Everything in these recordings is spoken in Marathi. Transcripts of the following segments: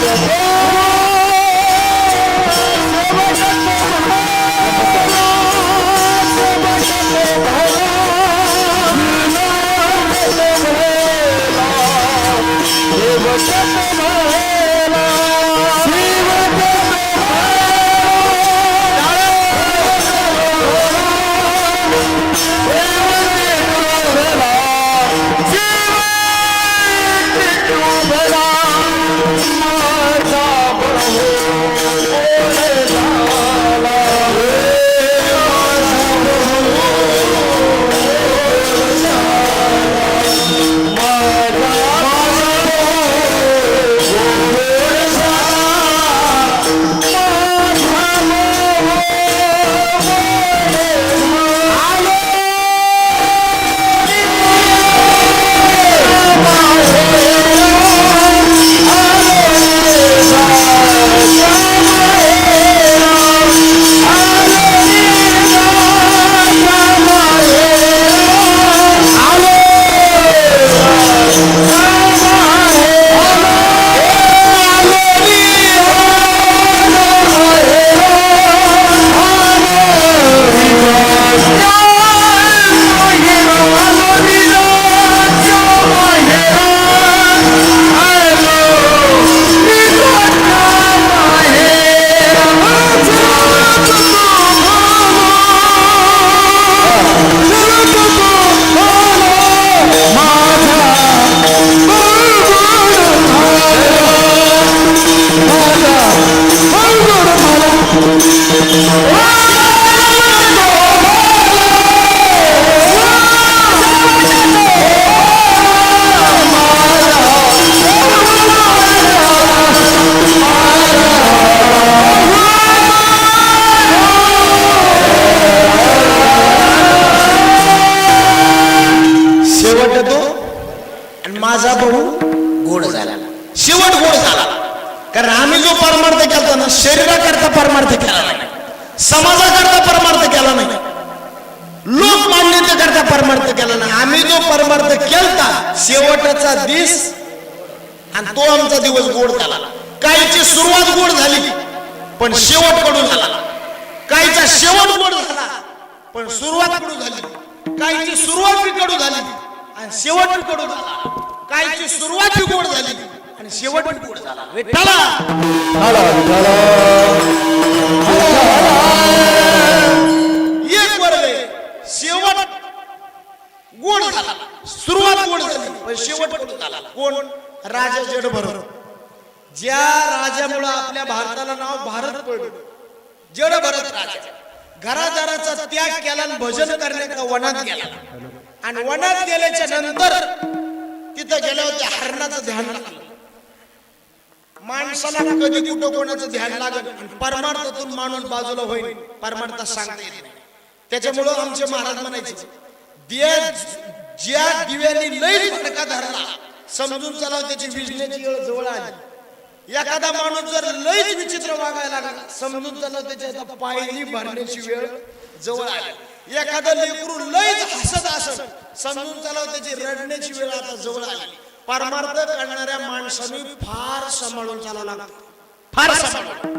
शेवट शेवट गोड झाला. पण सुरुवात कडू झाली. काहीची सुरुवात बी कडू झाली. आणि शेवट कडू झाला. काहीची सुरुवात बी गोड झाली. आणि शेवट गोड झाला. एक वर्ग शेवट गोड झाला. सुरुवात गोड झाली. पण शेवट गोड झाला. कोण? राजा जड भरत ज्या राजामुळे आपल्या भारताला नाव भारत पडलं. जड भरत राजा. घरादाराचा त्याग केला आणि भजन करण्याचा वनात गेला. आणि वनात गेल्याच्यानंतर तिथं गेल्यावर त्या हरणाचं ध्यान लागलं. माणसाला कधी कुठं कोणाचं ध्यान लागत परमार्थातून माणूस बाजूला होईल परमार्थ सांगता येत नाही. त्याच्यामुळं आमचे महाराज म्हणायचे दिया ज्या दिव्याने लई फटका धरला समजून चला हो त्याची विजण्याची वेळ जवळ आली. एखादा माणूस जर लईच विचित्र वागायला लागला समजून त्याला त्याच्या आता पायरी भरण्याची वेळ जवळ आली. एखादं लेकरू लईच हसत असत समजून त्याला त्याची रडण्याची वेळ आता जवळ आली. परमार्थ करणाऱ्या माणसाने फार सांभाळून चालावं लागतं फार सांभाळून.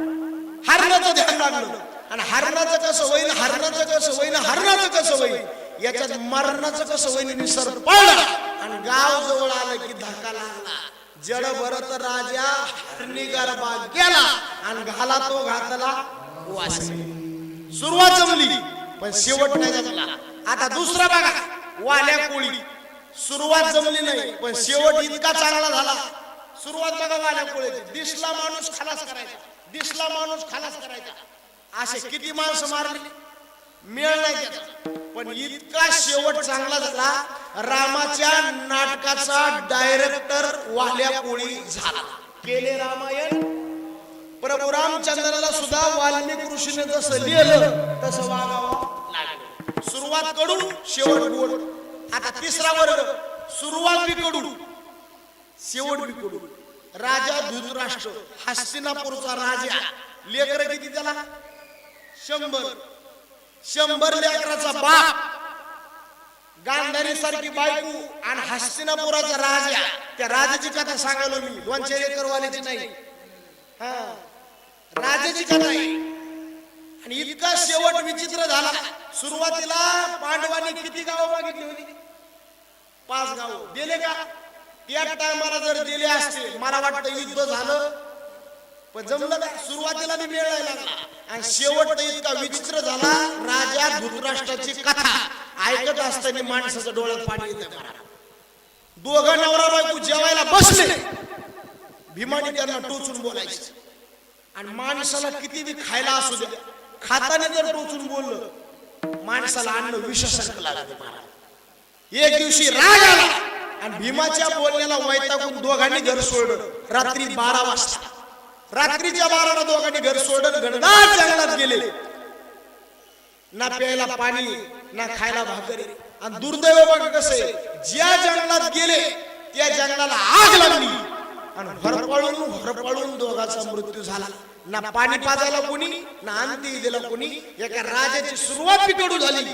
हरणाचं ध्यान लागलं. आणि हरणाचं कसं होईल हरणाचं कसं होईल हरणाचं कसं होईल याच्यात मरणाचं कसं होईल निसर्ग पळला. आणि गाव जवळ आलं की धक्का लागला. जड भरत राजा हरणी गरबा गेला आणि घाला तो घातला वासनी सुरुवात जमली पण शेवट नाही जमला. आता दुसरा बघा वाल्या कोळी. सुरुवात जमली नाही पण शेवट इतका चांगला झाला. सुरुवात बघा वाल्या कोळीची दिसला माणूस खलास करायचा. दिसला माणूस खलास करायचा. असे किती माणसं मारली? मेळ नाही त्याचा. पण इतका शेवट चांगला झाला रामाच्या नाटकाचा डायरेक्टर वाल्या पोळी झाला. केले रामायण. प्रभू रामचंद्राला सुद्धा वाल्मिक ऋषीने जसं लिहिलं तसं वागावं लागलं. सुरुवात कडू शेवट गोड आता तिसरा वर्ग. सुरुवात बी कडू शेवट बी कडू राजा धृतराष्ट्र हस्तिनापूरचा राजा. लेकर किती त्याला? शंभर. शंभर लेकराचा बाप गांधारी सारखी बायको आणि हस्तिनापुराचा राजा. त्या राजाची कथा सांगायलो मी. दोनशे एकर वाल्याची नाही. हा. राजाची कथा आहे. आणि इतका शेवट विचित्र झाला. सुरुवातीला पांडवांनी किती गावं मागितली होती? पाच गाव. दिले का? त्या टायमाला जर दिले असते मला वाटतं युद्ध झालं. पण जमलं का सुरुवातीला मी मिळायला लागला. आणि शेवट इतका विचित्र झाला राजा धृतराष्ट्राची कथा. ऐकत असताना माणसाचं डोळ्यात पाणी येतं दोघ दोघं नवरा बायको जेवायला बसले. भीमाने त्यांना टोचून बोलायचे. आणि माणसाला किती बी खायला असू द्या खाताने जर टोचून बोललं माणसाला अन्न विषसारखं लागते महाराज एक दिवशी राग आला. आणि भीमाच्या बोलण्याला वैतागून दोघांनी घर सोडलं. रात्री बारा वाजता. रात्रीच्या बाराला दोघांनी घर सोडलं घनदाट जंगलात गेले. ना प्यायला पाणी ना खायला भाकरी. आणि दुर्दैव बघ कसे ज्या जंगलात गेले त्या जंगलाला आग लागली. आणि हरपळून हरपळून दोघांचा मृत्यू झाला. ना पाणी पाजायला कोणी ना अंती दिला कोणी एका राजाची सुरुवात बिकडू झाली.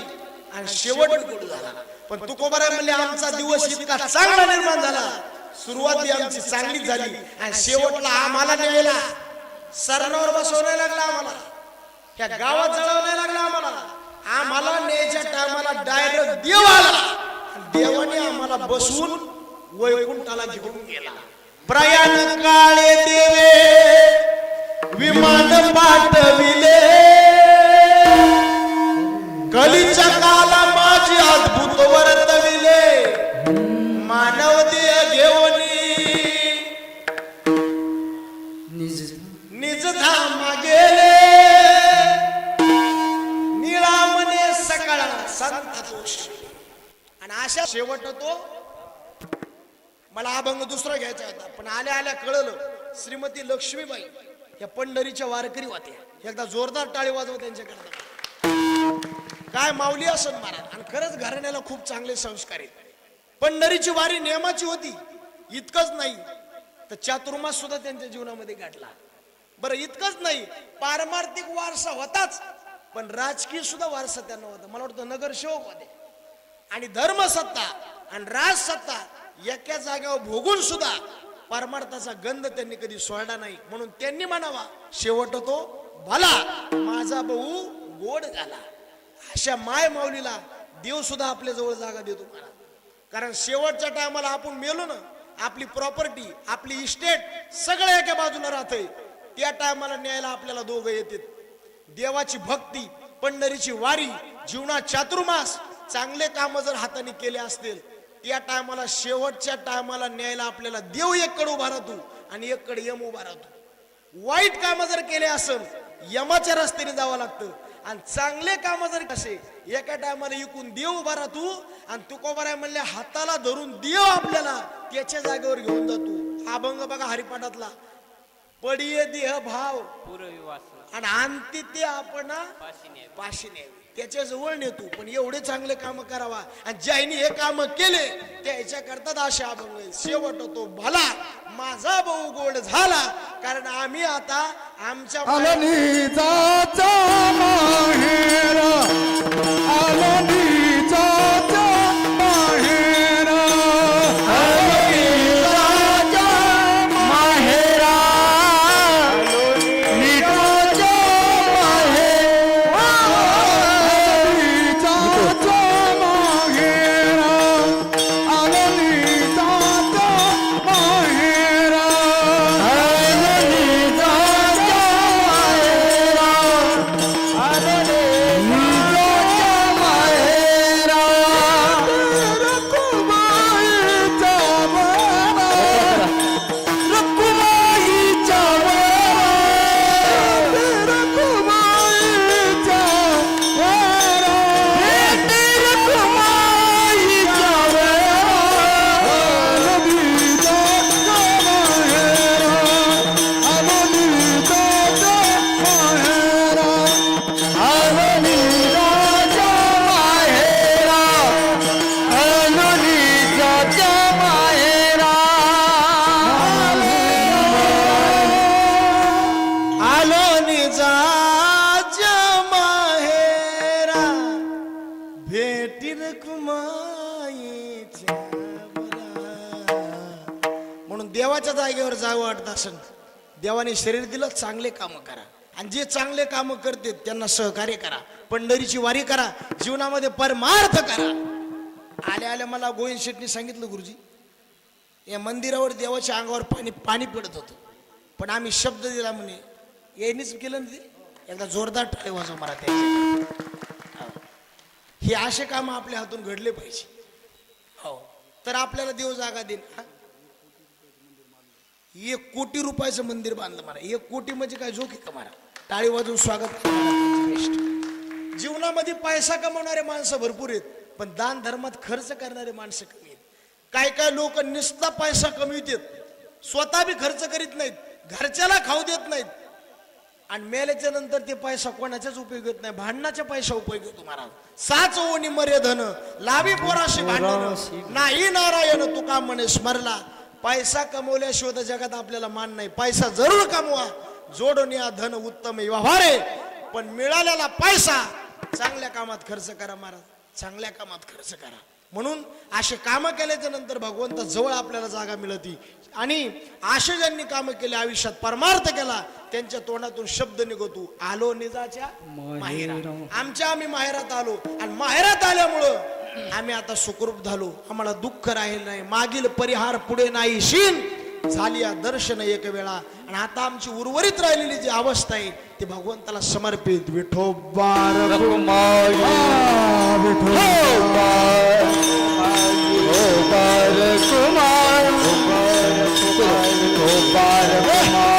आणि शेवट बिकडू झाला. पण तुकोबाराय म्हणले आमचा दिवस इतका चांगला निर्माण झाला. सुरुवात आमची चांगलीच झाली. आणि शेवटला आम्हाला न्यायला सरणावर बसवण्या लागला आम्हाला. त्या गावात जळवण्या लागला आम्हाला. आम्हाला न्यायच्या टायमाला डायरेक्ट देव आला. देवाने आम्हाला बसवून वैकुंठाला घेऊन गेला. प्रयाण काळे देवे विमान पाठविले. कलीच्या काला माझी अद्भुत वर्तविले. मानव अशा शेवट तो मला अभंग दुसरा घ्यायचा होता पण आल्या आल्या कळलं श्रीमती लक्ष्मीबाई या पंढरीच्या वारकरी होत्या. एकदा जोरदार टाळी वाजव त्यांच्याकरता काय माऊली असत महाराज आणि खरंच घराण्याला खूप चांगले संस्कार आहेत. पंढरीची वारी नियमाची होती. इतकंच नाही. तर चातुर्मास सुद्धा त्यांच्या जीवनामध्ये गाठला. बरं इतकंच नाही. पारमार्थिक वारसा होताच. पण राजकीय सुद्धा वारसा त्यांना होता. मला वाटतं नगरसेवक होते आणि धर्मसत्ता आणि राजसत्ता एका जागेवर भोगून सुद्धा परमार्थाचा गंध त्यांनी कधी सोडला नाही. म्हणून त्यांनी म्हणावा शेवट तो भला माझा भाऊ गोड झाला. अशा माय माऊलीला देव सुद्धा आपल्या जवळ जागा देतो. मला कारण शेवटच्या टायमाला आपण मेलो ना आपली प्रॉपर्टी आपली इस्टेट सगळं एका बाजूला राहतंय. त्या टायमाला न्यायला आपल्याला दोघं येतात. देवाची भक्ती पंढरीची वारी जीवनात चातुर्मास चांगले काम जर हाताने केले असतील त्या टायमाला शेवटच्या टायमाला न्यायला आपल्याला देव एककडे उभा राहतो आणि एककडे यम उभा राहतो. वाईट काम जर केले असेल यमाच्या रस्त्याने जावं लागतं. आणि चांगले काम जर कसे एका टायमाला इकून देव उभा राहतो आणि तुकोबाराय म्हणले हाताला धरून देव आपल्याला त्याच्या जागेवर घेऊन जातो. अभंग बघा हरिपाठातला. पडिये देह भाव. आणि आणते ते आपण पाशी न्यावी त्याच्याजवळ नेतो पण एवढे चांगले काम करावा. आणि ज्यांनी हे काम केले त्याच्या करतात अशा अभंग. शेवट होतो भला माझा भाऊ गोड झाला. कारण आम्ही आता आमच्या देवाने शरीर दिलं चांगले कामं करा. आणि जे चांगले कामं करते त्यांना सहकार्य करा. पंढरीची वारी करा. जीवनामध्ये परमार्थ करा. आल्या आल्या मला गोविंद शेटने सांगितलं गुरुजी या मंदिरावर देवाच्या अंगावर पाणी पाणी पडत होतं. पण आम्ही शब्द दिला म्हणे यांनीच केलं ना ते? एकदा जोरदार टाळे वाजव मला त्या हो. हे असे काम आपल्या हातून घडले पाहिजे. हो. तर आपल्याला देव जागा देईन. हा? एक कोटी रुपयाचं मंदिर बांधलं मला. एक कोटी म्हणजे काय? आहे का मला टाळी वाजवून स्वागत. जीवनामध्ये पैसा कमवणारे माणसं भरपूर आहेत पण दान धर्मात खर्च करणारे माणसं कमी आहेत. काय काय लोक नुसता पैसा कमवितात स्वतः बी खर्च करीत नाहीत घरच्याला खाऊ देत नाहीत. आणि मेल्याच्या नंतर ते पैसा कोणाच्याच उपयोग येत नाही भांडणाचा पैसा उपयोग येतो महाराज. साच ओणी मर्य धन लावी पोराशी भांडण. नाही नारायण तुका म्हणे स्मरला. पैसा कमवल्याशिवाय जगात आपल्याला मान नाही. पैसा जरूर कमवा. जोडून या धन उत्तम व्यवहार पण मिळालेला पैसा चांगल्या कामात खर्च करा महाराज. चांगल्या कामात खर्च करा. म्हणून असे कामं केल्याच्यानंतर भगवंत जवळ आपल्याला जागा मिळती. आणि असे ज्यांनी कामं केले आयुष्यात परमार्थ केला त्यांच्या तोंडातून शब्द निघतो आलो निजाच्या माहेरा आमच्या आम्ही माहेरात आलो. आणि माहेरात आल्यामुळं आम्ही आता सुखरूप झालो. आम्हाला दुःख राहील नाही. मागील परिहार पुढे नाही. शीन झाली या दर्शन एक वेळा. आणि आता आमची उर्वरित राहिलेली जी अवस्था आहे ती भगवंताला समर्पित. विठोबार ज्ञानेश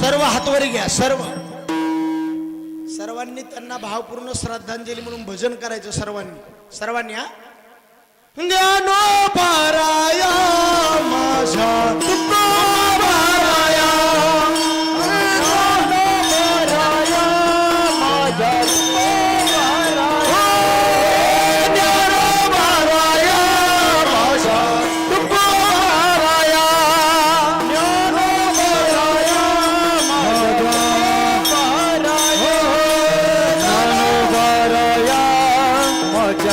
सर्व हातवर घ्या सर्व. सर्वांनी त्यांना भावपूर्ण श्रद्धांजली म्हणून भजन करायचं सर्वांनी. सर्वांनी हा? ज्ञानो पाराया माझा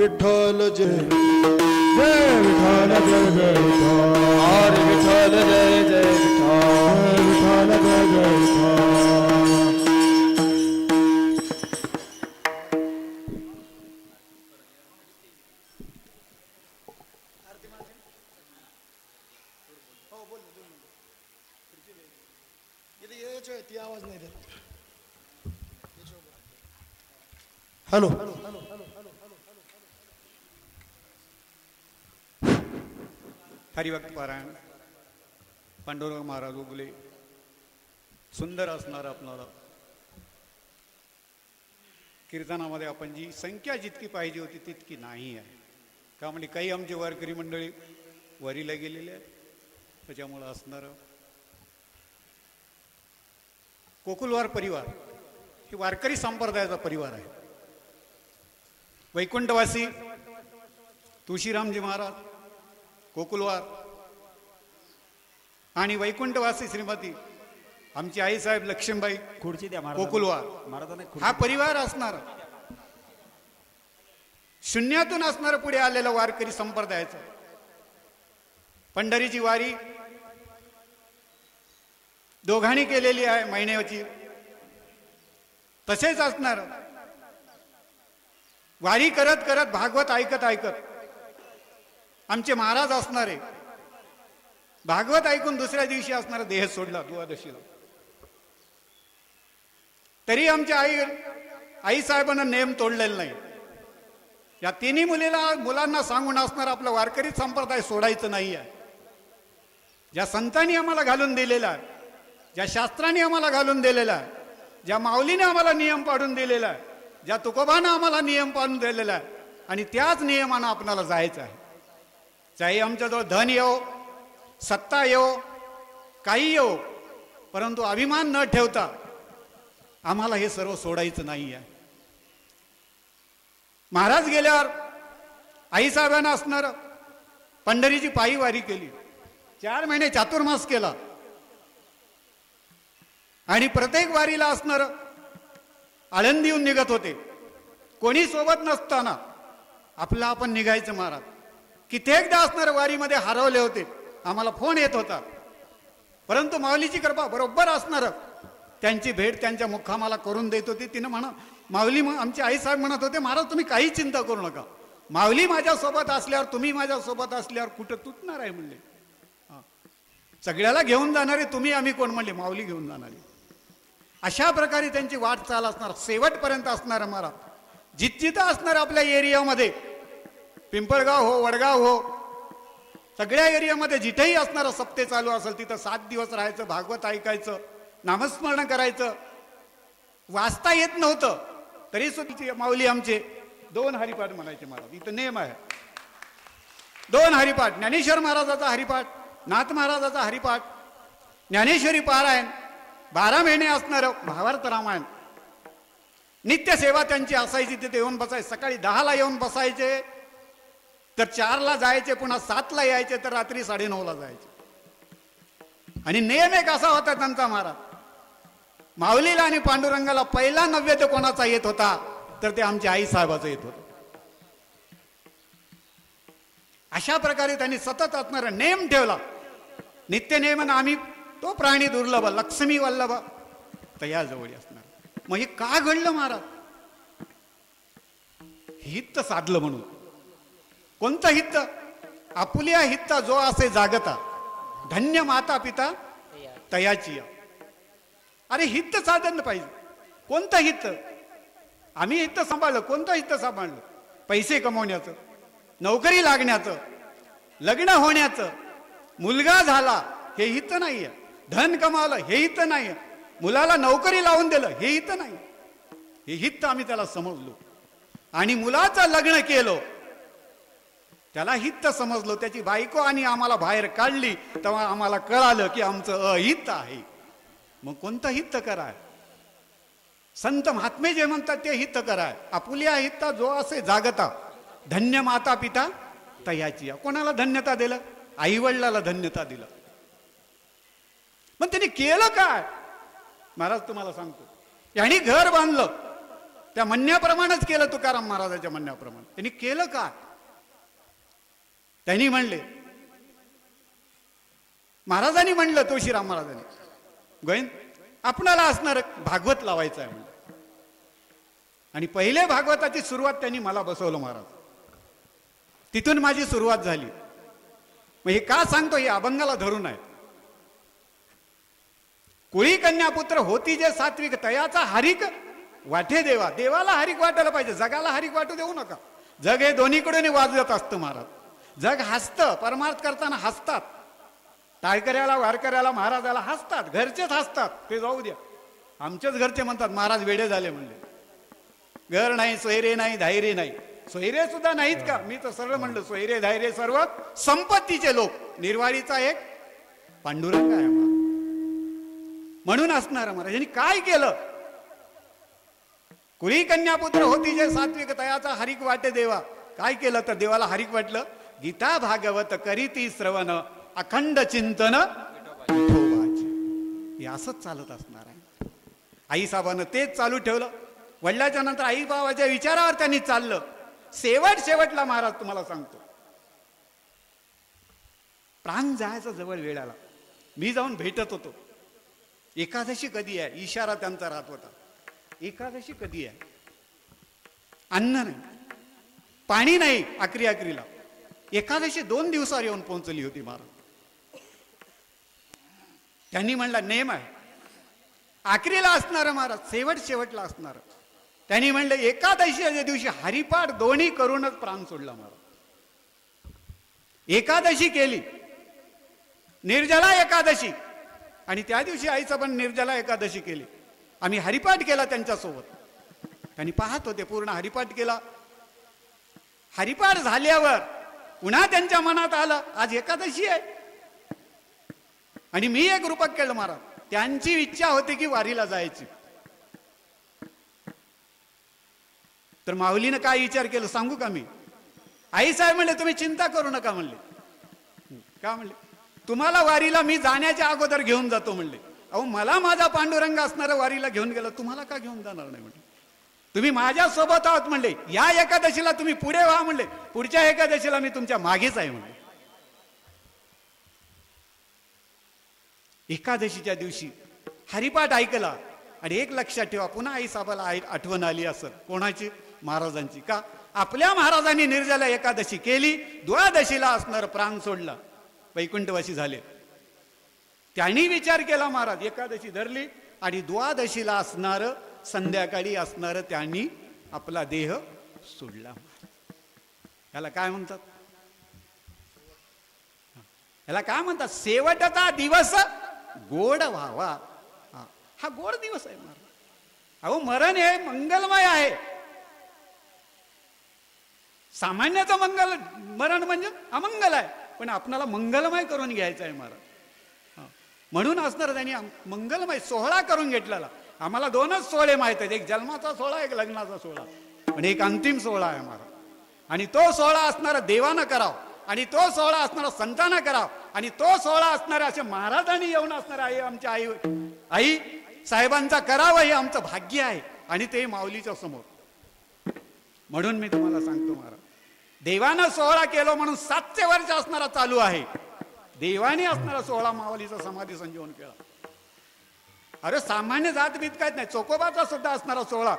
विठ्ठल जय। जय विठ्ठल जय जय विठ्ठल विठ्ठल जय जय विठ्ठल। विठ्ठल जय जय विठ्ठल ती आवाज नाही देत हॅलो. हरिभक्त पारायण पांडुरंग महाराज उगले. सुंदर असणार आपणाला. कीर्तनामध्ये आपण जी संख्या जितकी पाहिजे होती तितकी नाही आहे. का म्हणजे काही आमचे वारकरी मंडळी वरीला गेलेले आहेत. त्याच्यामुळं असणारं. कोकुलवार परिवार ही वारकरी संप्रदायाचा परिवार आहे. वैकुंठवासी तुळशीरामजी महाराज कोकुलवार. आणि वैकुंठवासी श्रीमती आमची आईसाहेब लक्ष्मीबाई खुर्ची द्या कोकुलवार. महाराजांना हा परिवार असणार. शून्यातून असणारं पुढे आलेलं वारकरी संप्रदायाचं. पंढरीची वारी दोघांनी केलेली आहे महिन्याची. तसेच असणार. वारी करत करत भागवत ऐकत ऐकत आमचे महाराज असणारे. भागवत ऐकून दुसऱ्या दिवशी असणारा देह सोडला द्वादशीला. तरी आमच्या आई आई साहेबांना नेम तोडलेला नाही. या तिन्ही मुलीला मुलांना सांगून असणार आपलं वारकरी संप्रदाय सोडायचं नाही आहे ज्या संतांनी आम्हाला घालून दिलेला आहे ज्या शास्त्रांनी आम्हाला घालून दिलेला आहे ज्या माऊलीने आम्हाला नियम पाडून दिलेला आहे ज्या तुकोबानं आम्हाला नियम पाडून दिलेला आहे आणि त्याच नियमानं आपणाला जायचं आहे. चाहे आमच्याजवळ धन येऊ सत्ता येऊ काही येऊ परंतु अभिमान न ठेवता आम्हाला हे सर्व सोडायचं नाही आहे महाराज गेल्यावर आईसाहेबांना असणार पंढरीची पायी वारी केली चार महिने चातुर्मास केला. आणि प्रत्येक वारीला असणार आळंदीहून निघत होते. कोणी सोबत नसताना आपला आपण निघायचं महाराज. कित्येकदा असणार वारीमध्ये हरवले होते. आम्हाला फोन येत होता. परंतु माऊलीची कृपा बरोबर असणार. त्यांची भेट त्यांच्या मुखामाला करून देत होती. तिनं म्हणा माऊली म- आमचे आईसाहेब म्हणत होते महाराज तुम्ही काही चिंता करू नका. माऊली माझ्यासोबत असल्यावर तुम्ही माझ्यासोबत असल्यावर कुठं तुटणार आहे म्हणले. सगळ्याला घेऊन जाणारे तुम्ही आम्ही कोण? म्हणले माऊली घेऊन जाणारी. अशा प्रकारे त्यांची वाट चाल असणार. शेवटपर्यंत असणार महाराज. जितजिथं असणार आपल्या एरियामध्ये पिंपळगाव हो वडगाव हो. सगळ्या एरियामध्ये जिथेही असणारं सप्ते चालू असेल तिथं सात दिवस राहायचं भागवत ऐकायचं नामस्मरण करायचं. वाचता येत नव्हतं. तरी सुद्धा माऊली आमचे दोन हरिपाठ म्हणायचे महाराज इथं नेम आहे. दोन हरिपाठ. ज्ञानेश्वर महाराजाचा हरिपाठ नाथ महाराजाचा हरिपाठ ज्ञानेश्वरी पारायण बारा महिने असणारं भावार्थ रामायण. नित्य सेवा त्यांची असायची तिथे येऊन बसायचे. सकाळी दहाला येऊन बसायचे. तर चारला जायचे पुन्हा सातला यायचे तर रात्री साडेनऊला जायचे. आणि नेम एक असा होता त्यांचा महाराज. माऊलीला आणि पांडुरंगाला पहिला नैवेद्य कोणाचा येत होता तर ते आमच्या आई साहेबाचं येत होतं. अशा प्रकारे त्यांनी सतत असणारा नेम ठेवला. नित्य नेमन आम्ही तो प्राणी दुर्लभ लक्ष्मी वल्लभ तया जवळ असणार. मग हे का घडलं महाराज? हित साधलं म्हणून. कोणतं हित? आपुल्या हित्ता जो असे जागता. धन्य माता पिता तयाची. अरे हित साधन पाहिजे. कोणतं हित? आम्ही हित सांभाळलं. कोणतं हित सांभाळलं? पैसे कमवण्याचं नोकरी लागण्याचं लग्न होण्याचं. मुलगा झाला हे हित नाहीये. धन कमावलं हे हित आहे मुलाला नोकरी लावून दिलं हे हित नाही. हे हित आम्ही त्याला समजलो. आणि मुलाचं लग्न केलं त्याला हित समजलं. त्याची बायको आणि आम्हाला बाहेर काढली तेव्हा आम्हाला कळालं की आमचं अहित आहे. मग कोणतं हित कराय संत महात्मे जे म्हणतात ते हित कराय आपुल्या हिता जो असे जागता. धन्य माता पिता तयाची. या. कोणाला धन्यता दिलं? आई वडिलाला धन्यता दिलं. मग त्यांनी केलं काय? महाराज तुम्हाला सांगतो. यांनी घर बांधलं. त्या म्हणण्याप्रमाणेच केलं तुकाराम महाराजाच्या म्हणण्याप्रमाणे. त्यांनी केलं काय त्यांनी म्हणले. महाराजांनी म्हणलं तुळशीराम महाराजांनी. गोविंद आपणाला असणार भागवत लावायचं आहे म्हणलं. आणि पहिले भागवताची सुरुवात त्यांनी मला बसवलं महाराज. तिथून माझी सुरुवात झाली. मग हे का सांगतो हे अभंगाला धरून आहे. कुळी कन्यापुत्र होती जे सात्विक तयाचा हरिक वाटे देवा. देवाला हरिक वाटायला पाहिजे जगाला हरिक वाटू देऊ नका. जग हे दोन्हीकडून वाजवत असतं महाराज. जग हसतं परमार्थ करताना हसतात. टाळकऱ्याला वारकऱ्याला महाराजाला हसतात घरचेच हसतात. ते जाऊ द्या. आमचेच घरचे म्हणतात महाराज वेडे झाले म्हणले. घर नाही सोयरे नाही धायरे नाही. सोयरे सुद्धा नाहीत का? मी तर सरळ म्हणलं सोयरे धायरे सर्व संपत्तीचे लोक. निर्वाळीचा एक पांडुरंग आहे म्हणून असणार महाराज यांनी काय केलं? कुळी कन्यापुत्र होती जे सात्विक तयाचा हरिक वाटे देवा. काय केलं? तर देवाला हरिक वाटलं? गीता भागवत करीती श्रवण अखंड चिंतन हे असंच चालत असणार आहे. आई साहेबानं तेच चालू ठेवलं. वडिलाच्या नंतर आई बाबाच्या विचारावर त्यांनी चाललं. शेवट शेवटला महाराज तुम्हाला सांगतो. प्राण जायचा जवळ वेळ आला. मी जाऊन भेटत होतो. एकादशी कधी आहे? इशारा त्यांचा राहत होता. एकादशी कधी आहे? अन्न नाही. पाणी नाही आकरी आकरीला. एकादशी दोन दिवसावर येऊन पोहोचली होती महाराज. त्यांनी म्हणला नेम आहे. आखरीला असणार महाराज शेवट शेवटला असणार. त्यांनी म्हणलं एकादशीच्या दिवशी हरिपाठ दोन्ही करूनच प्राण सोडला महाराज. एकादशी केली. निर्जला एकादशी. आणि त्या दिवशी आईचं पण निर्जला एकादशी केली. आम्ही हरिपाठ केला त्यांच्यासोबत. त्यांनी पाहत होते पूर्ण हरिपाठ केला. हरिपाठ झाल्यावर पुन्हा त्यांच्या मनात आलं आज एकादशी आहे. आणि मी एक रूपक केलं महाराज. त्यांची इच्छा होती की वारीला जायची. तर माऊलीनं काय विचार केलं सांगू का मी? आई साहेब म्हणले तुम्ही चिंता करू नका म्हणले. का म्हणले? तुम्हाला वारीला मी जाण्याच्या अगोदर घेऊन जातो म्हणले. अहो मला माझा पांडुरंग असणारा वारीला घेऊन गेला तुम्हाला का घेऊन जाणार नाही? म्हणले. तुम्ही माझ्यासोबत आहोत आहात म्हणले. या एकादशीला तुम्ही पुढे व्हा म्हणले. पुढच्या एकादशीला मी तुमच्या मागेच आहे म्हणले. एकादशीच्या दिवशी हरिपाठ ऐकला आणि एक लक्षात ठेवा पुन्हा आई साहेबाला आई- आठवण आली असं. कोणाची? महाराजांची. का? आपल्या महाराजांनी निर्जला एकादशी केली द्वादशीला असणार प्राण सोडला. वैकुंठवासी झाले. त्यांनी विचार केला महाराज एकादशी धरली आणि द्वादशीला असणार संध्याकाळी असणार त्यांनी आपला देह सोडला. याला काय म्हणतात? याला काय म्हणतात? शेवटचा दिवस गोड व्हावा. हा गोड दिवस आहे मरण. अहो मरण हे मंगलमय आहे. सामान्याचं मंगल मरण म्हणजे अमंगल आहे. पण आपणाला मंगलमय करून घ्यायचं आहे मरण म्हणून असणार त्यांनी मंगलमय सोहळा करून घेतलेला. आम्हाला दोनच सोहळे माहीत आहेत. एक जन्माचा सोहळा एक लग्नाचा सोहळा. आणि एक अंतिम सोहळा आहे आम्हाला. आणि तो सोहळा असणारा देवानं कराव. आणि तो सोहळा असणारा संतांना कराव. आणि तो सोहळा असणारे असे महाराजांनी येऊन असणारे आई आमच्या आई आई साहेबांचा करावं हे आमचं भाग्य आहे. आणि ते माऊलीच्या समोर. म्हणून मी तुम्हाला सांगतो महाराज देवानं सोहळा केलो म्हणून सातशे वर्ष असणारा चालू आहे. देवाने असणारा सोहळा माऊलीचा समाधी संजीवन केला. अरे सामान्य जात बीत काहीच नाही. चोकोबाचा सुद्धा असणारा सोहळा.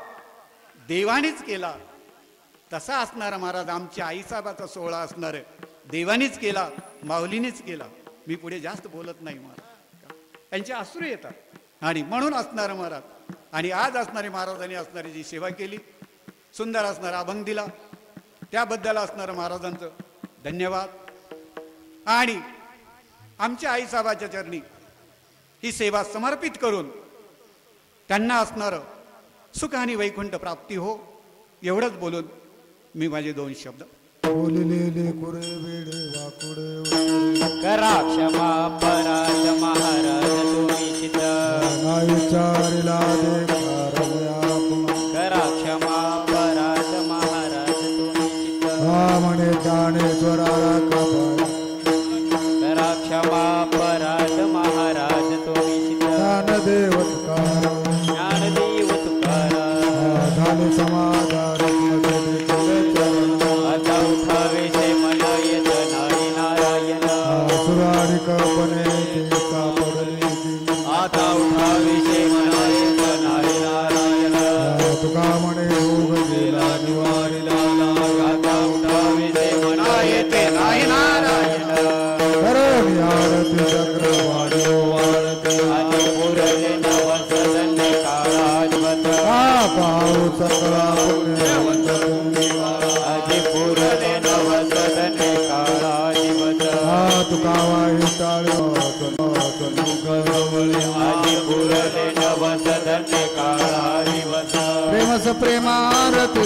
देवानीच केला. तसा असणारा महाराज. आमच्या आईसाहेबाचा सोहळा असणार देवानीच केला. माऊलीनेच केला. मी पुढे जास्त बोलत नाही महाराज. त्यांचे आसरू येतात. आणि म्हणून असणार महाराज. आणि आज असणारे महाराजांनी असणारी जी सेवा केली सुंदर असणारा अभंग दिला. त्याबद्दल असणारं महाराजांचं धन्यवाद. आणि आमच्या आईसाहेबाच्या चरणी ही सेवा समर्पित करून त्यांना असणारं सुख आणि वैकुंठ प्राप्ती हो एवढंच बोलून मी माझे दोन शब्द. बोललेले कुरे वेडे वाकुडे. करा क्षमा पराध महाराज तुम्ही चित ना विचारिला देखारमया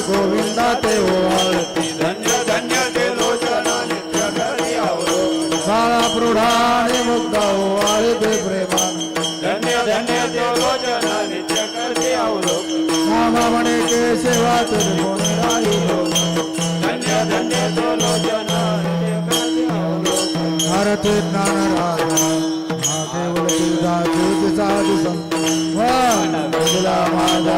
गोविंदा ते ओवाळती धन्य धन्य ते लोचना नित्य घरी आवरो काळा प्रौढाने मुग्धा ओवाळे ते प्रेमान धन्य धन्य ते लोचना नित्य करते आवरो नामा म्हणे सेवा तुझे कोणी राहिलो हो. धन्य धन्य तो लोचना भारत ज्ञान राजा. महादेव तुझा ज्योती साधू संत वान तुला माझा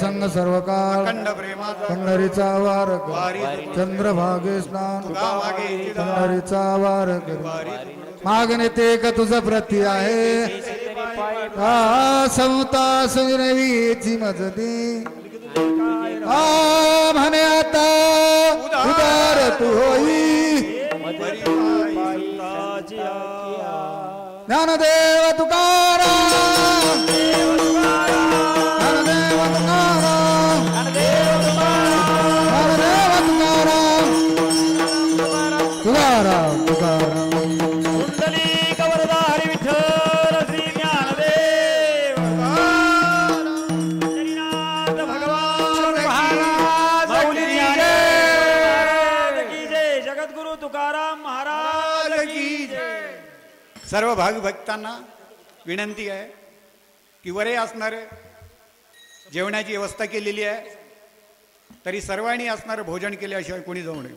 संग सर्व काळ पंढरीचा वार चंद्रभागे स्नान पंढरीचा वार मागणे ते का तुझं प्रती आहे? संता सुरवीची मजदी आ म्हणे आता उदार तू होई. ज्ञानदेव तुकाराम सर्व भागभक्तांना विनंती आहे की वरे असणारे जेवणाची व्यवस्था केलेली आहे तरी सर्वांनी असणारं भोजन केल्याशिवाय कोणी जाऊ नये.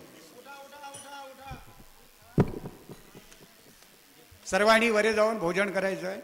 सर्वांनी वरे जाऊन भोजन करायचं आहे